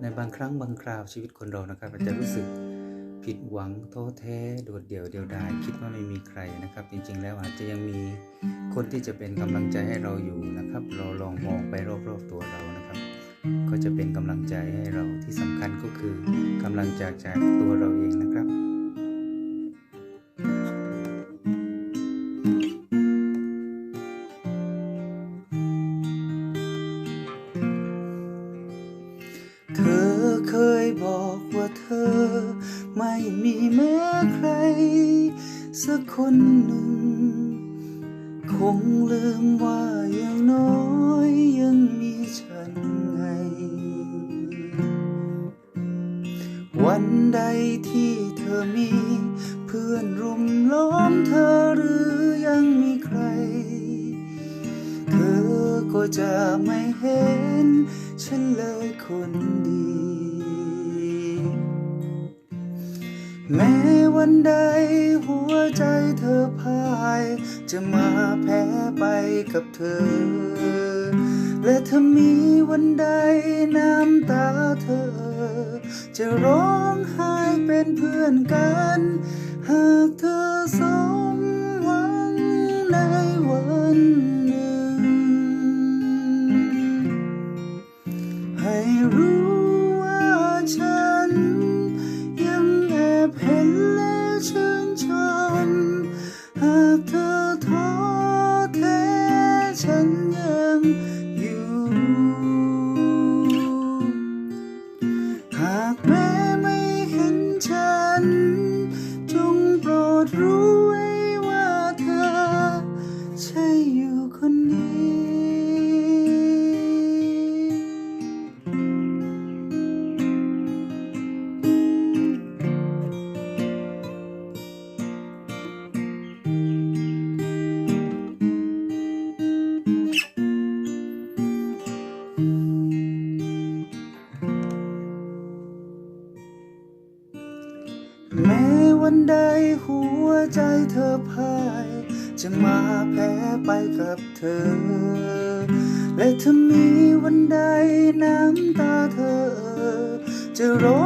ในบางครั้งบางคราวชีวิตคนเรานะครับอาจจะรู้สึกผิดหวังท้อแท้โดดเดี่ยวเดียวดายคิดว่าไม่มีใครนะครับ จริงๆ แล้วอาจจะยังมีคนที่จะเป็นกำลังใจให้เราอยู่นะครับ เราลองมองไปรอบๆตัวเรานะครับ ก็จะเป็นกำลังใจให้เราที่สำคัญก็คือกำลังจากจากตัวเราเองนะครับ ม่มีแม้ใคร สักคนหนึ่ง คงลืมว่าอย่างน้อยยังมีฉันไง วันใดที่เธอมี เพื่อนรุมล้อมเธอหรือยังมีใคร เธอก็จะไม่เห็น ฉันเลยคนดี แม้วันใดหัวใจเธอพ่าย จะมาแพ้ไปกับเธอ และถ้ามีวันใดน้ำตาเธอ จะร้องไห้เป็นเพื่อนกัน หากเธอส แม้วันใดหัวใจเธอพ่าย จะมาแพ้ไปกับเธอ และถ้ามีวันใดน้ำตาเธอ จะร้อง